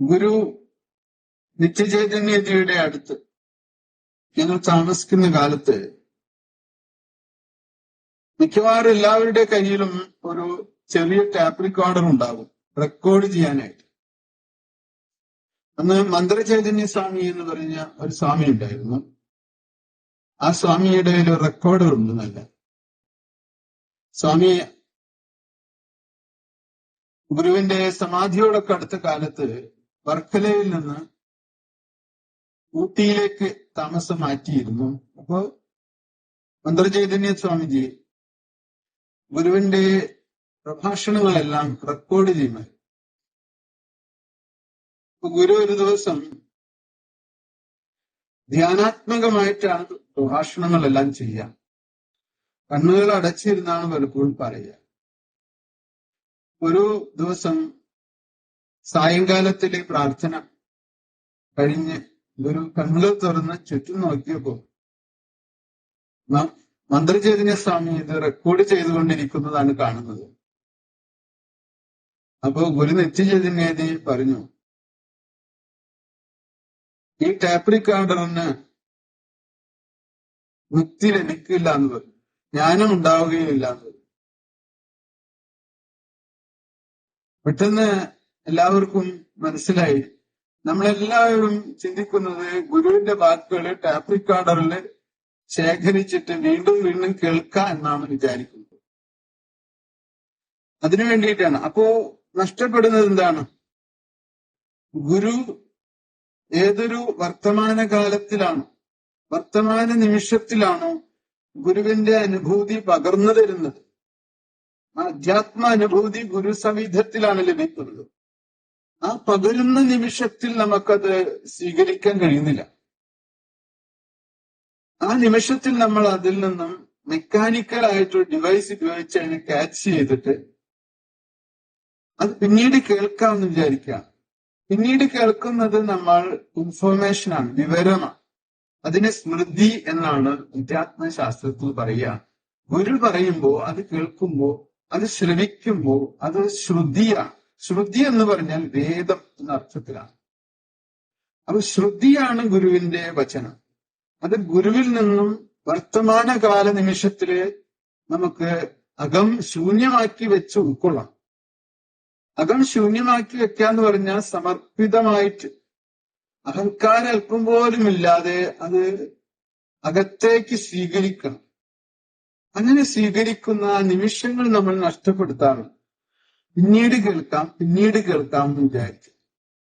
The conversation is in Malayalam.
ഗുരു നിത്യചൈതന്യജിയുടെ അടുത്ത് ഞങ്ങൾ താമസിക്കുന്ന കാലത്ത് മിക്കവാറും എല്ലാവരുടെ കയ്യിലും ഒരു ചെറിയ ടാപ്പ് റെക്കോർഡർ ഉണ്ടാകും. റെക്കോർഡ് ചെയ്യാനായിട്ട്. അന്ന് മന്ത്രചൈതന്യ സ്വാമി എന്ന് പറഞ്ഞ ഒരു സ്വാമി ഉണ്ടായിരുന്നു. ആ സ്വാമിയുടെ ഒരു റെക്കോർഡർ ഉണ്ട് നല്ല. സ്വാമി ഗുരുവിന്റെ സമാധിയോടൊക്കെ അടുത്ത കാലത്ത് വർക്കലയിൽ നിന്ന് ഊട്ടിയിലേക്ക് താമസം മാറ്റിയിരുന്നു. അപ്പോ മന്ത്രചൈതന്യ സ്വാമിജി ഗുരുവിന്റെ പ്രഭാഷണങ്ങളെല്ലാം റെക്കോർഡ് ചെയ്യുമായി ഗുരു ഒരു ദിവസം ധ്യാനാത്മകമായിട്ടാണ് പ്രഭാഷണങ്ങളെല്ലാം ചെയ്യുക. കണ്ണുകൾ അടച്ചിരുന്നാണ് പലപ്പോഴും പറയുക. ഒരു ദിവസം സായങ്കാലത്തിലെ പ്രാർത്ഥന കഴിഞ്ഞ് ഒരു കണ്ണുകൾ തുറന്ന് ചുറ്റും നോക്കിയപ്പോ നാം മന്ത്രചൈതന്യ സ്വാമി ഇത് റെക്കോർഡ് ചെയ്തുകൊണ്ടിരിക്കുന്നതാണ് കാണുന്നത്. അപ്പോ ഗുരു നിത്യചൈതന്യതി പറഞ്ഞു ഈ ടാപ്പ് റിക്കാർഡറിന് മുക്തി ലഭിക്കില്ല എന്ന് പറഞ്ഞു. ജ്ഞാനം ഉണ്ടാവുകയില്ല എന്ന് പറഞ്ഞു. പെട്ടെന്ന് എല്ലാവർക്കും മനസ്സിലായി. നമ്മളെല്ലാവരും ചിന്തിക്കുന്നത് ഗുരുവിന്റെ വാക്കുകൾ ടാപ്പ് റെക്കോർഡറിൽ ശേഖരിച്ചിട്ട് വീണ്ടും വീണ്ടും കേൾക്കുക എന്നാണ് വിചാരിക്കുന്നത്. അതിനു വേണ്ടിയിട്ടാണ്. അപ്പോ നഷ്ടപ്പെടുന്നത് എന്താണ്? ഗുരു ഏതൊരു വർത്തമാന കാലത്തിലാണോ വർത്തമാന നിമിഷത്തിലാണോ ഗുരുവിന്റെ അനുഭൂതി പകർന്നു തരുന്നത്? ആ അധ്യാത്മ അനുഭൂതി ഗുരു സവിധത്തിലാണ് ലഭിക്കുന്നത്. ആ പകരുന്ന നിമിഷത്തിൽ നമുക്കത് സ്വീകരിക്കാൻ കഴിയുന്നില്ല. ആ നിമിഷത്തിൽ നമ്മൾ അതിൽ നിന്നും മെക്കാനിക്കൽ ആയിട്ട് ഡിവൈസ് ഉപയോഗിച്ച് അതിനെ ക്യാച്ച് ചെയ്തിട്ട് അത് പിന്നീട് കേൾക്കാമെന്ന് വിചാരിക്കുക. പിന്നീട് കേൾക്കുന്നത് നമ്മൾ ഇൻഫോർമേഷൻ ആണ് വിവരമാണ്. അതിനെ സ്മൃതി എന്നാണ് അധ്യാത്മശാസ്ത്രത്തിൽ പറയുക. ഗുരു പറയുമ്പോൾ അത് കേൾക്കുമ്പോ അത് ശ്രവിക്കുമ്പോ അത് ശ്രുതിയാണ്. ശ്രുതി എന്ന് പറഞ്ഞാൽ വേദം എന്ന അർത്ഥത്തിലാണ്. അപ്പൊ ശ്രുതിയാണ് ഗുരുവിന്റെ വചനം. അത് ഗുരുവിൽ നിന്നും വർത്തമാനകാല നിമിഷത്തിൽ നമുക്ക് അകം ശൂന്യമാക്കി വെച്ച് ഉൾക്കൊള്ളാം. അകം ശൂന്യമാക്കി വെക്കാന്ന് പറഞ്ഞാൽ സമർപ്പിതമായിട്ട് അഹങ്കാരം അല്പം പോലും ഇല്ലാതെ അത് അകത്തേക്ക് സ്വീകരിക്കണം. അങ്ങനെ സ്വീകരിക്കുന്ന നിമിഷങ്ങൾ നമ്മൾ നഷ്ടപ്പെടുത്താറുണ്ട്. പിന്നീട് കേൾക്കാം പിന്നീട് കേൾക്കാം എന്ന് വിചാരിക്കും